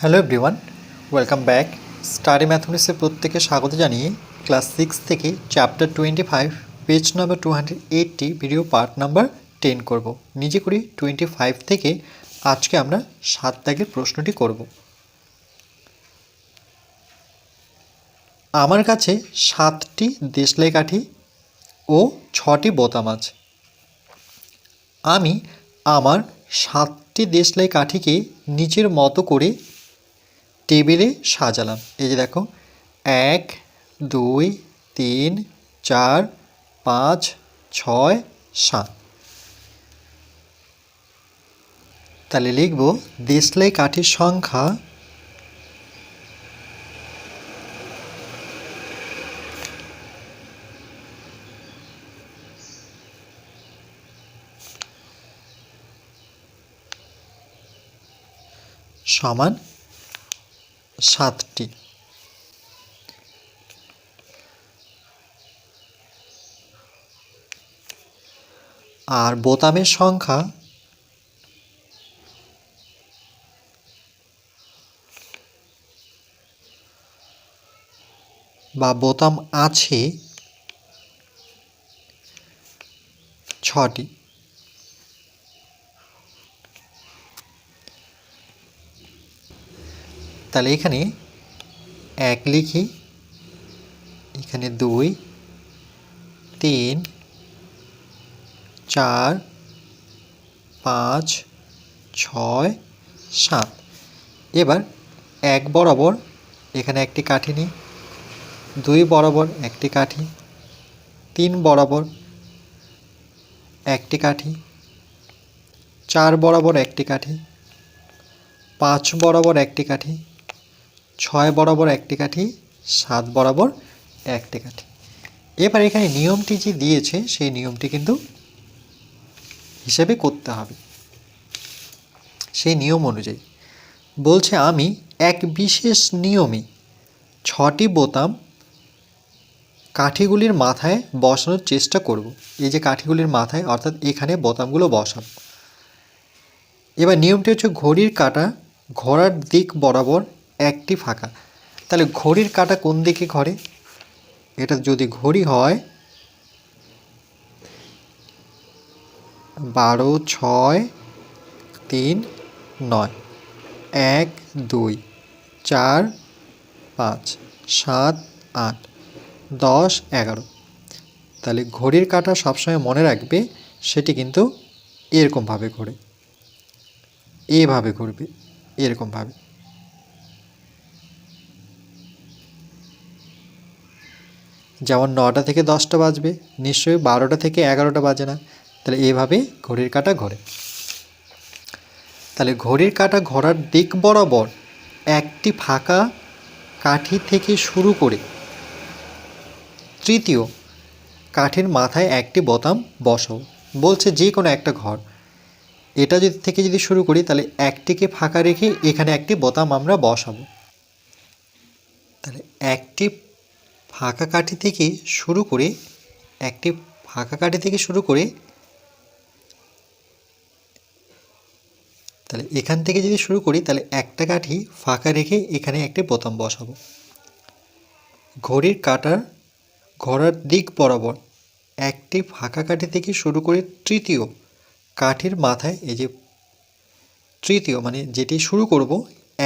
Hello everyone, welcome back. Study ম্যাথমেটিক্সের প্রত্যেকে স্বাগত জানিয়ে ক্লাস সিক্স থেকে chapter twenty five page number two hundred eighty, video part number ten করব। নিজে করি টোয়েন্টি ফাইভ থেকে আজকে আমরা সাত দাগের প্রশ্নটি করব। আমার কাছে সাতটি দেশলাই কাঠি ও ছটি বোতাম আছে। আমি আমার সাতটি দেশলাই কাঠিকে নিজের মতো করে টেবিলে সাজালাম। এই যে দেখো, এক, দুই, তিন, চার, পাঁচ, ছয়, সাত। তাহলে লিখব দেশলাই কাঠির সংখ্যা সমান সাতটি। আর বোতামের সংখ্যা বা বোতাম আছে ছটি। তাহলে এখানে এক লিখি, এখানে দুই, তিন, চার, পাঁচ, ছয়, সাত। এবার এক বরাবর এখানে একটি কাঠি নিই, দুই বরাবর একটি কাঠি, তিন বরাবর একটি কাঠি, চার বরাবর একটি কাঠি, পাঁচ বরাবর একটি কাঠি ছয় বরাবর একটি কাঠি, সাত বরাবর একটি কাঠি। এবার এখানে নিয়মটি যে দিয়েছে, সেই নিয়মটি কিন্তু হিসেবে করতে হবে। সেই নিয়ম অনুযায়ী বলছে, আমি এক বিশেষ নিয়মে ছটি বোতাম কাঠিগুলির মাথায় বসানোর চেষ্টা করব। এই যে কাঠিগুলির মাথায়, অর্থাৎ এখানে বোতামগুলো বসাব এবার নিয়মটি হচ্ছে, ঘড়ির কাঁটা ঘোড়ার দিক বরাবর একটি ফাঁকা। তাহলে ঘড়ির কাঁটা কোন দিকে ঘরে? এটা যদি ঘড়ি হয়, বারো, ছয়, তিন, নয়, এক, দুই, চার, পাঁচ, সাত, আট, দশ, এগারো। তাহলে ঘড়ির কাঁটা সবসময় মনে রাখবে, সেটি কিন্তু এরকমভাবে ঘোরে এভাবে ঘুরবে, এরকমভাবে। যেমন নটা থেকে দশটা বাজবে, নিশ্চয়ই বারোটা থেকে এগারোটা বাজে না। তাহলে এইভাবে ঘড়ির কাঁটা ঘোরে। তাহলে ঘড়ির কাঁটা ঘোরার দিক বরাবর একটি ফাঁকা কাঠি থেকে শুরু করে তৃতীয় কাঠের মাথায় একটি বোতাম বসাও। বলছে যে কোনো একটা ঘর। এটা যদি থেকে যদি শুরু করি, তাহলে একটিকে ফাঁকা রেখে এখানে একটি বোতাম আমরা বসাবো। তাহলে একটি ফাঁকা কাঠি থেকে শুরু করে, একটি ফাঁকা কাঠি থেকে শুরু করে, তাহলে এখান থেকে যদি শুরু করি, তাহলে একটা কাঠি ফাঁকা রেখে এখানে একটি বোতাম বসাবো। ঘড়ির কাটার ঘোড়ার দিক বরাবর একটি ফাঁকা কাঠি থেকে শুরু করে তৃতীয় কাঠির মাথায়, এই যে তৃতীয় মানে যেটি শুরু করব,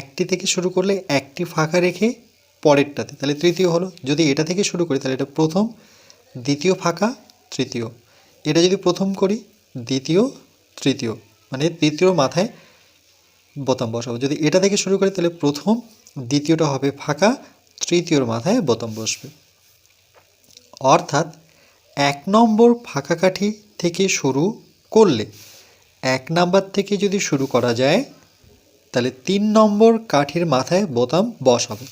একটি থেকে শুরু করলে একটি ফাঁকা রেখে পরেরটাতে। তাহলে তৃতীয় হলো, যদি এটা থেকে শুরু করি, তাহলে এটা প্রথম, দ্বিতীয় ফাঁকা, তৃতীয়। এটা যদি প্রথম করি, দ্বিতীয়, তৃতীয়। মানে তৃতীয় মাথায় বোতাম বসাবো। যদি এটা থেকে শুরু করি, তাহলে প্রথম, দ্বিতীয়টা হবে ফাঁকা, তৃতীয়র মাথায় বোতাম বসবে। অর্থাৎ এক নম্বর ফাঁকা কাঠি থেকে শুরু করলে, এক নাম্বার থেকে যদি শুরু করা যায়, তাহলে তিন নম্বর কাঠির মাথায় বোতাম বসাবো।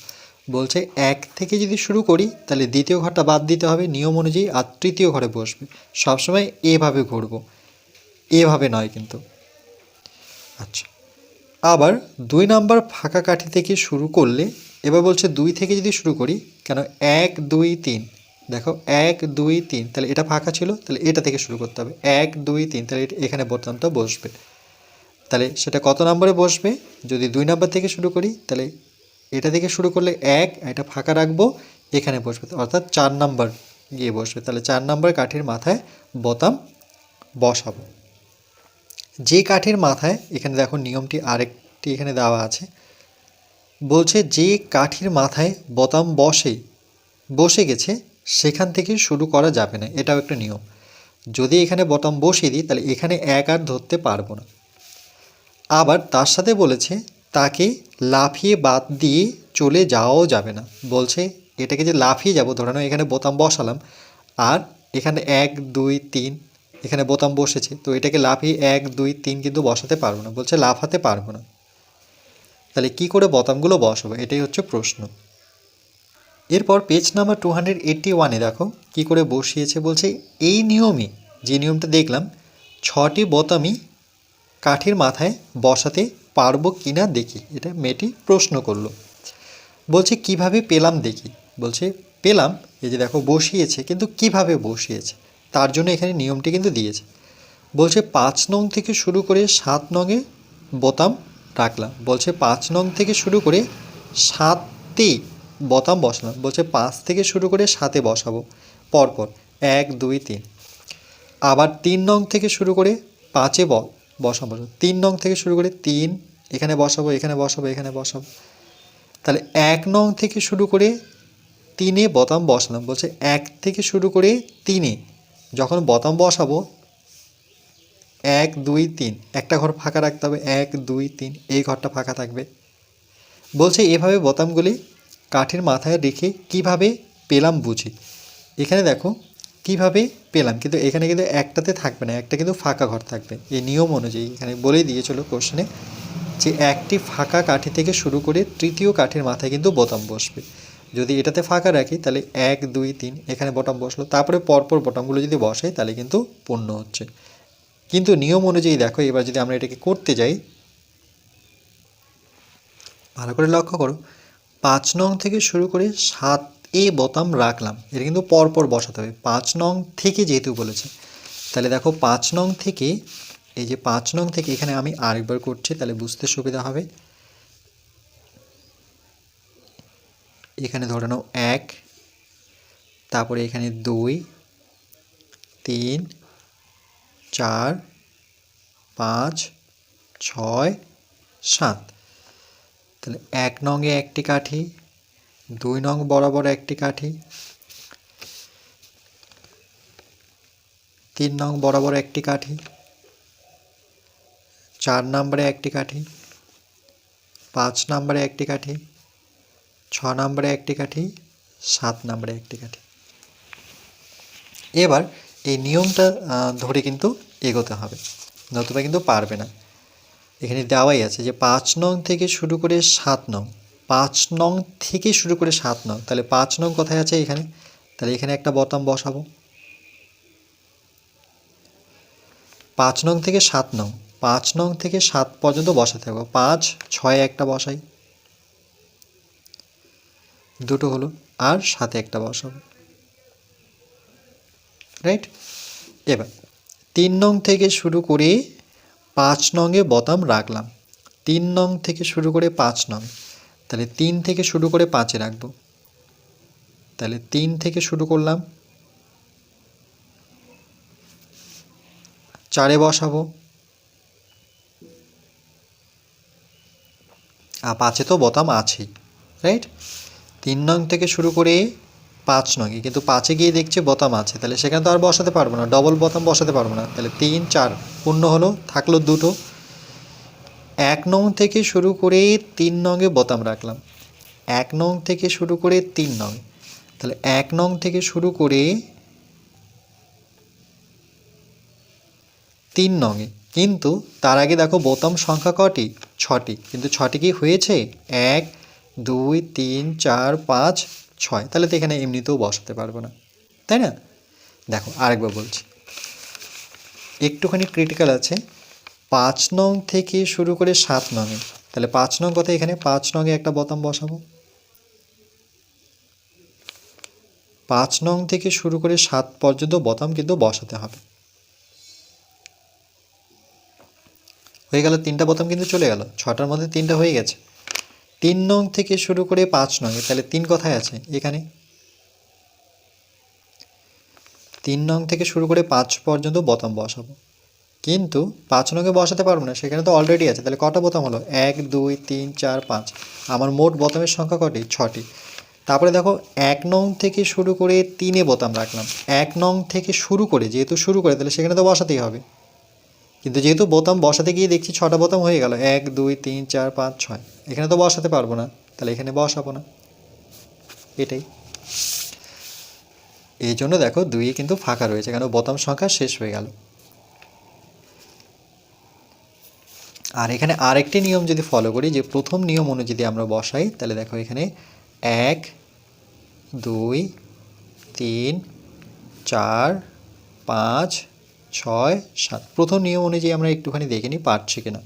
বলছে, এক থেকে যদি শুরু করি, তাহলে দ্বিতীয় ঘরটা বাদ দিতে হবে। নিয়ম অনুযায়ী আর তৃতীয় ঘরে বসবে। সবসময় এভাবে ঘুরব। এভাবে নয় কিন্তু। আচ্ছা। আবার দুই নাম্বার ফাঁকা কাঠি থেকে শুরু করলে, এবার বলছে, দুই থেকে যদি শুরু করি, কেন এক, দুই, তিন? দেখো, এক, দুই, তিন, তাহলে এটা ফাঁকা ছিল, তাহলে এটা থেকে শুরু করতে হবে। এক, দুই, তিন, তাহলে এখানে বোতামটা বসবে। তাহলে সেটা কত নম্বরে বসবে? যদি দুই নম্বর থেকে শুরু করি, তাহলে এটা থেকে শুরু করলে এক, এটা ফাঁকা রাখব, এখানে বসবে। অর্থাৎ চার নাম্বার গিয়ে বসবে। তাহলে চার নাম্বার কাঠির মাথায় বোতাম বসাবো। যে কাঠির মাথায়, এখানে দেখো নিয়মটি আরেকটি এখানে দেওয়া আছে, বলছে যে কাঠির মাথায় বোতাম বসে বসে গেছে, সেখান থেকে শুরু করা যাবে না। এটাও একটা নিয়ম। যদি এখানে বোতাম বসিয়ে দিই, তাহলে এখানে এক আর ধরতে পারব না। আবার তার সাথে বলেছে তাকে লাফিয়ে বাদ দিয়ে চলে যাওয়াও যাবে না। বলছে, এটাকে যে লাফিয়ে যাব ধরানো এখানে বোতাম বসালাম, আর এখানে এক, দুই, তিন, এখানে বোতাম বসেছে, তো এটাকে লাফিয়ে এক, দুই, তিন কিন্তু বসাতে পারব না। বলছে, লাফাতে পারব না। তাহলে কি করে বোতামগুলো বসাবো? এটাই হচ্ছে প্রশ্ন। এরপর page number two hundred eighty ওয়ানে দেখো, কী করে বসিয়েছে? বলছে, এই নিয়মে, যে নিয়মটা দেখলাম, ছটি বোতামই কাঠের মাথায় বসাতে পারব কি না দেখি। এটা মেয়েটি প্রশ্ন করল। বলছে, কীভাবে পেলাম দেখি? বলছে, পেলাম? এই যে দেখো, বসিয়েছে, কিন্তু কীভাবে বসিয়েছে? তার জন্য এখানে নিয়মটি কিন্তু দিয়েছে। বলছে, পাঁচ নং থেকে শুরু করে সাত নংয়ে বোতাম রাখলাম। বলছে, পাঁচ নং থেকে শুরু করে সাতটি বোতাম বসালাম। বলছে, পাঁচ থেকে শুরু করে সাতে বসাবো। পরপর এক, দুই, তিন। আবার তিন নং থেকে শুরু করে পাঁচে বসাবো। তিন নং থেকে শুরু করে তিন এখানে বসাবো এখানে বসাবো এখানে বসাবো। তাহলে এক নং থেকে শুরু করে তিনে বোতাম বসালাম। বলছে এক থেকে শুরু করে তিনে। যখন বোতাম বসাবো, এক, দুই, তিন। একটা ঘর ফাঁকা রাখতে হবে, এক, দুই, তিন। এই ঘরটা ফাঁকা থাকবে। বলছে এভাবে বোতামগুলি কাঠের মাথায় রেখে কীভাবে পেলাম বুঝি। এখানে দেখো কীভাবে পেলাম, কিন্তু এখানে কিন্তু একটাতে থাকবে না, একটা কিন্তু ফাঁকা ঘর থাকবে। এই নিয়ম অনুযায়ী এখানে বলেই দিয়েছিল কোশ্চেনে যে একটি ফাঁকা কাঠি থেকে শুরু করে তৃতীয় কাঠের মাথায় কিন্তু বোতাম বসবে। যদি এটাতে ফাঁকা রাখি, তাহলে এক, দুই, তিন এখানে বোতাম বসল। তারপরে পরপর বোতামগুলো যদি বসাই, তাহলে কিন্তু পূর্ণ হচ্ছে। কিন্তু নিয়ম অনুযায়ী দেখো, এবার যদি আমরা এটাকে করতে যাই, ভালো করে লক্ষ্য করো, পাঁচ নং থেকে শুরু করে সাত এ বোতাম রাখলাম। এটা কিন্তু পরপর বসাতে হবে। পাঁচ নং থেকে যেহেতু বলেছে, তাহলে দেখো পাঁচ নং থেকে এই যে পাঁচ নং থেকে এখানে আমি আরেকবার করছি, তাহলে বুঝতে সুবিধা হবে। এখানে ধরে নাও এক, তারপরে এখানে দুই, তিন, চার, পাঁচ, ছয়, সাত। তাহলে এক নংয়ে একটি কাঠি, দুই নং বরাবর একটি কাঠি, তিন নং বরাবর একটি কাঠি চার নম্বরে একটি কাঠি, পাঁচ নম্বরে একটি কাঠি, ছ নম্বরে একটি কাঠি, সাত নম্বরে একটি কাঠি। এবার এই নিয়মটা ধরে কিন্তু এগোতে হবে, নতুবা কিন্তু পারবে না। এখানে দেওয়াই আছে যে পাঁচ নং থেকে শুরু করে সাত নং, পাঁচ নং থেকে শুরু করে সাত নং, তাহলে পাঁচ নং কোথায় আছে এখানে? তাহলে এখানে একটা বোতাম বসাবো। পাঁচ নং থেকে সাত নং পাঁচ নং থেকে সাত পর্যন্ত বসাতে হবে। পাঁচ, ছয় একটা বসাই। দুটো হলো আর সাথে একটা বসাবো রাইট এবার, তিন নং থেকে শুরু করে পাঁচ নংয়ে বোতাম রাখলাম। তিন নং থেকে শুরু করে পাঁচ নং। তাহলে তিন থেকে শুরু করে পাঁচে রাখব। তাহলে তিন থেকে শুরু করলাম। চারে বসাবো। পাঁচে তো, বোতাম আছেই রাইট তিন নং থেকে শুরু করে পাঁচ নঙে কিন্তু পাঁচে গিয়ে দেখছে বোতাম আছে, তাহলে সেখানে তো আর বসাতে পারব না ডবল বোতাম বসাতে পারব না, তাহলে তিন, চার, পূর্ণ হলো, থাকল দুটো। এক নং থেকে শুরু করে তিন নঙে বোতাম রাখলাম, এক নং থেকে শুরু করে তিন নং, তাহলে এক নং থেকে শুরু করে তিন নঙে, কিন্তু তার আগে দেখো বোতাম সংখ্যা কটি? ছটি। কিন্তু ছটি কি হয়েছে? এক, দুই, তিন, চার, পাঁচ, ছয়। তাহলে তো এখানে এমনিতেও বসাতে পারব না। তাই না? দেখো, আরেকবার বলছি। একটুখানি ক্রিটিক্যাল আছে। পাঁচ নং থেকে শুরু করে সাত নঙে তাহলে পাঁচ নং কথা এখানে? পাঁচ নঙে একটা বোতাম বসাবো। পাঁচ নং থেকে শুরু করে সাত পর্যন্ত বোতাম কিন্তু বসাতে হবে। হয়ে গেল তিনটা বোতাম কিন্তু চলে গেল। ছটার মধ্যে তিনটা হয়ে গেছে। তিন নং থেকে শুরু করে পাঁচ নং তাহলে তিন কথায় আছে। এখানে তিন নং থেকে শুরু করে পাঁচ পর্যন্ত বোতাম বসাবো। কিন্তু পাঁচ নঙে বসাতে পারব না, সেখানে তো অলরেডি আছে। তাহলে কটা বোতাম হলো? এক, দুই, তিন, চার, পাঁচ। আমার মোট বোতামের সংখ্যা কটি? ছটি। তারপরে দেখো, এক নং থেকে শুরু করে তিনে বোতাম রাখলাম। এক নং থেকে শুরু করে, যেহেতু শুরু করে, তাহলে সেখানে তো বসাতেই হবে। কিন্তু যেহেতু বোতাম বসাতে গিয়ে দেখছি ছটা বোতাম হয়ে গেল, এক, দুই, তিন, চার, পাঁচ, ছয়। এখানে তো বসাতে পারব না, তাহলে এখানে বসাবো না। এটাই। এই জন্য দেখো দুইয়ে কিন্তু ফাঁকা রয়েছে, কেন বোতাম সংখ্যা শেষ হয়ে গেল। আর এখানে আরেকটি নিয়ম যদি ফলো করি, যে প্রথম নিয়ম অনুযায়ী আমরা বসাই, তাহলে দেখো এখানে এক, দুই, তিন, চার, পাঁচ ছয়, সাত। প্রথম নিয়ম অনুযায়ী আমরা একটুখানি দেখে নিই, পারছি কিনা।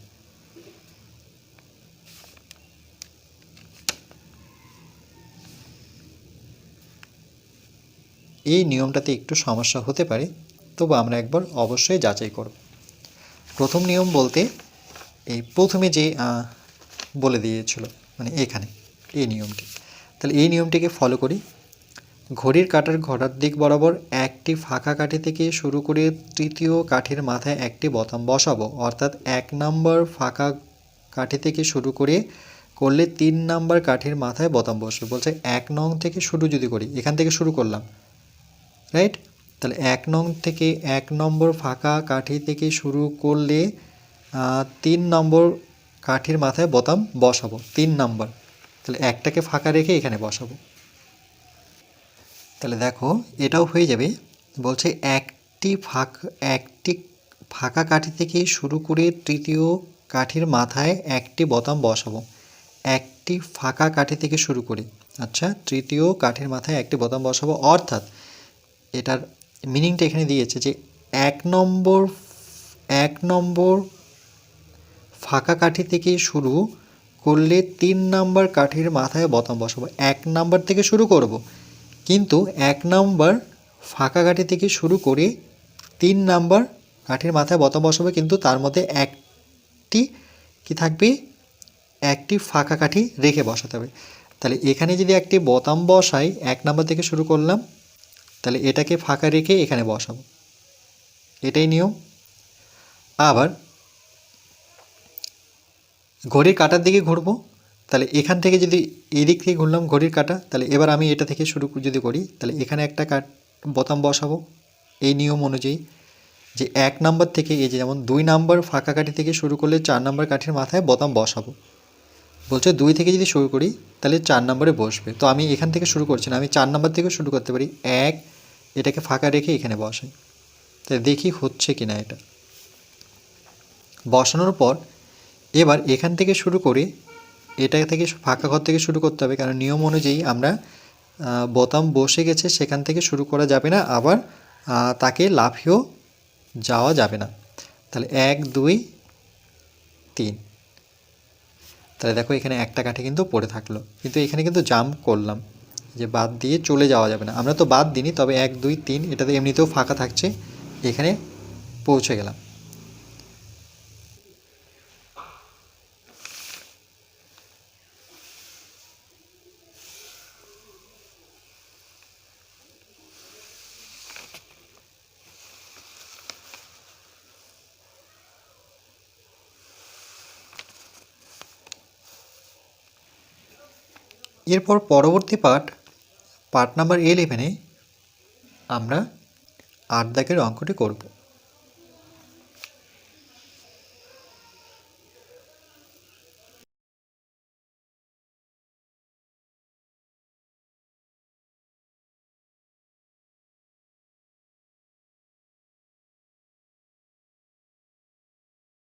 এই নিয়মটাতে একটু সমস্যা হতে পারে, তবু আমরা একবার অবশ্যই যাচাই করব। প্রথম নিয়ম বলতে, এই প্রথমে যে বলে দিয়েছিল মানে এখানে, এই নিয়মটি। তাহলে এই নিয়মটিকে ফলো করি। ঘড়ির কাঁটার ঘোড়ার দিক বরাবর একটি ফাঁকা কাঠি থেকে শুরু করে তৃতীয় কাঠির মাথায় একটি বোতাম বসাবো। অর্থাৎ এক নম্বর ফাঁকা কাঠি থেকে শুরু করে করলে তিন নাম্বার কাঠির মাথায় বোতাম বসবে। বলছে এক নং থেকে শুরু যদি করি, এখান থেকে শুরু করলাম রাইট তাহলে এক নং থেকে এক নম্বর ফাঁকা কাঠি থেকে শুরু করলে তিন নম্বর কাঠির মাথায় বোতাম বসাবো, তিন নম্বর। তাহলে একটাকে ফাঁকা রেখে এখানে বসাবো। তাহলে দেখো, এটাও হয়ে যাবে বলছে একটি ফাঁকা একটি ফাঁকা কাঠি থেকে শুরু করে তৃতীয় কাঠির মাথায় একটি বোতাম বসাবো। একটি ফাঁকা কাঠি থেকে শুরু করে। আচ্ছা তৃতীয় কাঠির মাথায় একটি বোতাম বসাবো। অর্থাৎ এটার মিনিংটা এখানে দিয়েছে যে এক নম্বর এক নম্বর ফাঁকা কাঠি থেকে শুরু করলে তিন নাম্বার কাঠির মাথায় বোতাম বসাবো। এক নাম্বার থেকে শুরু করব। কিন্তু এক নাম্বার ফাঁকা কাঠি থেকে শুরু করে তিন নাম্বার কাঠির মাথায় বোতাম বসাবো কিন্তু তার মধ্যে একটি কি থাকবে? একটি ফাঁকা কাঠি রেখে বসাতে হবে। তাহলে এখানে যদি একটি বোতাম বসাই, এক নাম্বার থেকে শুরু করলাম, তাহলে এটাকে ফাঁকা রেখে এখানে বসাবো। এটাই নিয়ম। আবার ঘড়ির কাটার দিকে ঘুরবো। তাহলে এখান থেকে যদি এদিক থেকে ঘুরলাম ঘড়ির কাটা, তাহলে এবার আমি এটা থেকে শুরু যদি করি, তাহলে এখানে একটা কাট বোতাম বসাবো। এই নিয়ম অনুযায়ী যে এক নাম্বার থেকে এই যে যেমন দুই নাম্বার ফাঁকা কাঠি থেকে শুরু করলে চার নাম্বার কাঠির মাথায় বোতাম বসাবো। বলছে দুই থেকে যদি শুরু করি, তাহলে চার নম্বরে বসবে। তো আমি এখান থেকে শুরু করছি না, আমি চার নাম্বার থেকে শুরু করতে পারি। এক, এটাকে ফাঁকা রেখে এখানে বসাই তাই দেখি হচ্ছে কি না এটা। বসানোর পর এবার এখান থেকে শুরু করে, এটা থেকে ফাঁকা ঘর থেকে শুরু করতে হবে। কারণ নিয়ম অনুযায়ী আমরা বোতাম বসে গেছে, সেখান থেকে শুরু করা যাবে না। আবার তাকে লাফিয়েও যাওয়া যাবে না। তাহলে এক, দুই, তিন। তাহলে দেখো এখানে একটা কাঠি কিন্তু পড়ে থাকল। কিন্তু এখানে কিন্তু জাম্প করলাম, যে বাদ দিয়ে চলে যাওয়া যাবে না। আমরা তো বাদ দিইনি, তবে এক, দুই, তিন, এটাতে এমনিতেও ফাঁকা থাকছে। এখানে পৌঁছে গেলাম। এরপর পরবর্তী পার্ট পার্ট নাম্বার ইলেভেনে আমরা আট দাগের অঙ্কটি করব।